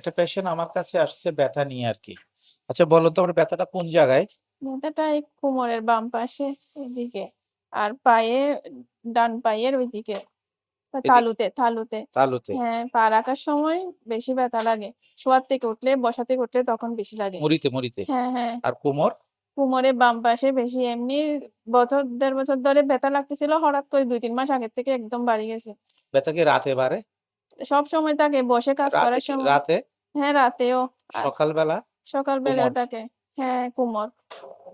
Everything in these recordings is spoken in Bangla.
একটা পেশেন্ট আমার কাছে আসছে ব্যথা নিয়ে আর কি আচ্ছা বলো তো আমার ব্যথাটা কোন জায়গায়? ব্যথাটা এই কোমরের বাম পাশে এদিকে। আর পায়ে ডান পায়ের ওইদিকে। তালুতে তালুতে। তালুতে? হ্যাঁ পা রাখার সময় বেশি ব্যথা লাগে। শোয়ার থেকে উঠলে বসা থেকে উঠলে তখন বেশি লাগে। মরিতে মরিতে হ্যাঁ হ্যাঁ। আর কোমর? কোমরে বাম পাশে বেশি এমনি বছর দেড় বছর ধরে ব্যথা লাগতেছিল হঠাৎ করে দুই তিন মাস আগের থেকে একদম বাড়ি গেছে। ব্যথা কি রাতে বাড়ে? সব সময় থাকে বসে কাজ করার সময় রাতে? হ্যাঁ রাতেও। সকালবেলা? সকালবেলা? থাকে হ্যাঁ কোমর।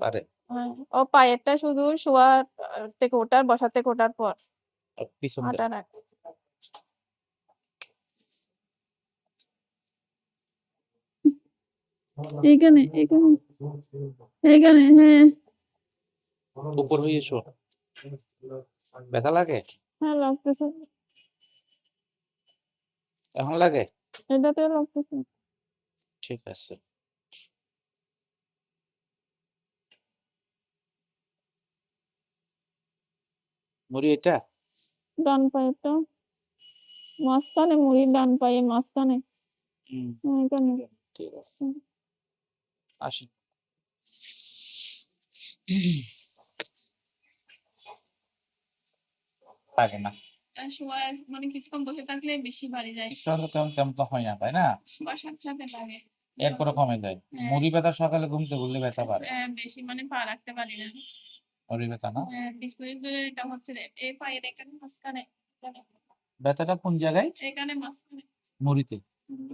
বাড়ে হ্যাঁ ও পায়েরটা শুধু শোয়ার আহ, থেকে ওঠার বসা থেকে ওঠার পর। আর পিছনটা হাঁটার আগে এখানে এখানে এখানে হ্যাঁ। উপর হয়ে শো ব্যথা লাগে? হ্যাঁ লাগতেছে। এখন লাগে? এটাতে লাগতেছে ঠিক আছে। মুড়ি এটা? ডান পায়েরটা মাঝখানে মুড়ির ডান পায়ে মাঝখানে। হ্যাঁ, ঠিক আছে। আসি লাগে না। শোয়া মানে কিছুক্ষণ বসে থাকলে বেশি বাড়ি যায়। তেমন তেমন তো হয় না তাই না? সাথে সাথে লাগে। এরপরে কমে যায়। হ্যাঁ। মুড়ি ব্যথা সকালে ঘুমতে বললে ব্যথা পারে। হ্যাঁ, বেশি মানে পা রাখতে পারি না। মুড়ি ব্যথা না? বিশ মিনিট ধরে এটা হচ্ছে। এই পায়ের এখানে মাঝখানে ব্যথাটা কোন জায়গায়? এখানে মাঝখানে। মুড়িতে।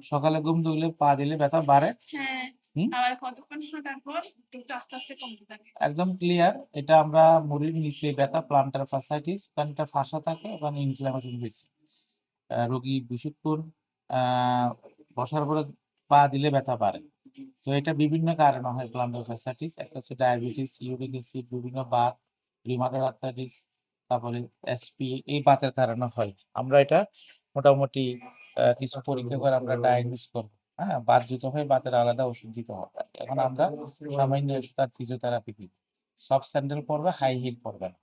সকালে ঘুম ধরলে পা দিলে ব্যথা বাড়ে? হ্যাঁ? আবার কতক্ষণ হাঁটার পর একটু আস্তে আস্তে কমতে থাকে। একদম ক্লিয়ার এটা আমরা মুড়ির নিচে ব্যথা প্লান্টার ফাসাইটিস ফাঁসা থাকে ওখানে ইনফ্লামেশন বেশি। রোগী বেশিক্ষণ বসার পরে পা দিলে ব্যথা বাড়ে। তো এটা বিভিন্ন কারণে হয় প্লান্টার ফাসাইটিস একটা হচ্ছে ডায়াবেটিস ইউরিক অ্যাসিড বিভিন্ন বাত রিমাটয়েড আর্থ্রাইটিস তারপরে এসপি এই বাতের কারণে হয়। আমরা এটা মোটামুটি কিছু পরীক্ষা করে আমরা ডায়াগনোস করব। হ্যাঁ বাত দিতে হয় বাতের আলাদা ওষুধ দিতে হবে। এখন আমরা সামান্য ওষুধ আর ফিজিওথেরাপি দিই সফট স্যান্ডেল পরবে হাই হিল পরবে না।